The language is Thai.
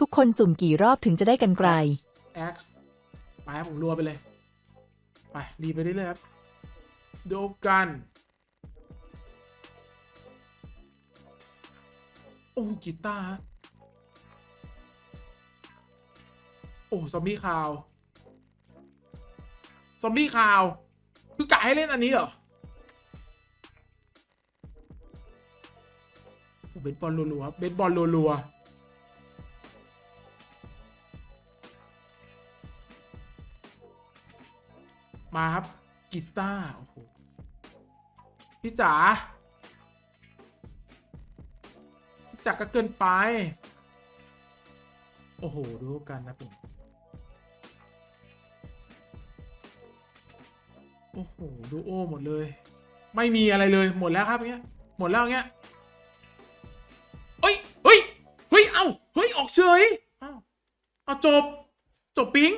ทุกคนสุ่มกี่รอบถึงจะได้กันไกล แอคไปครับผมรัวไปเลย ไปรีไปเรื่อยๆครับ ดูกัน โอ้กีตาร์ฮะโอ้ซอมบี้คาว ซอมบี้คาว คือกะให้เล่นอันนี้เหรอเบสบอลรัวๆเบสบอลรัวๆ มาครับกีตาร์โอ้โหพี่จ๋าพี่จ๋าก็เกินไป โอ้โห ดูกันนะผมโอ้โห ดูโอ้หมดเลย ไม่มีอะไรเลยหมดแล้วครับเงี้ย หมดแล้วเงี้ยเฮ้ยเฮ้ยเฮ้ย เอ้าเฮ้ย ออกเฉยเอาเอาจบ จบปิ๊ง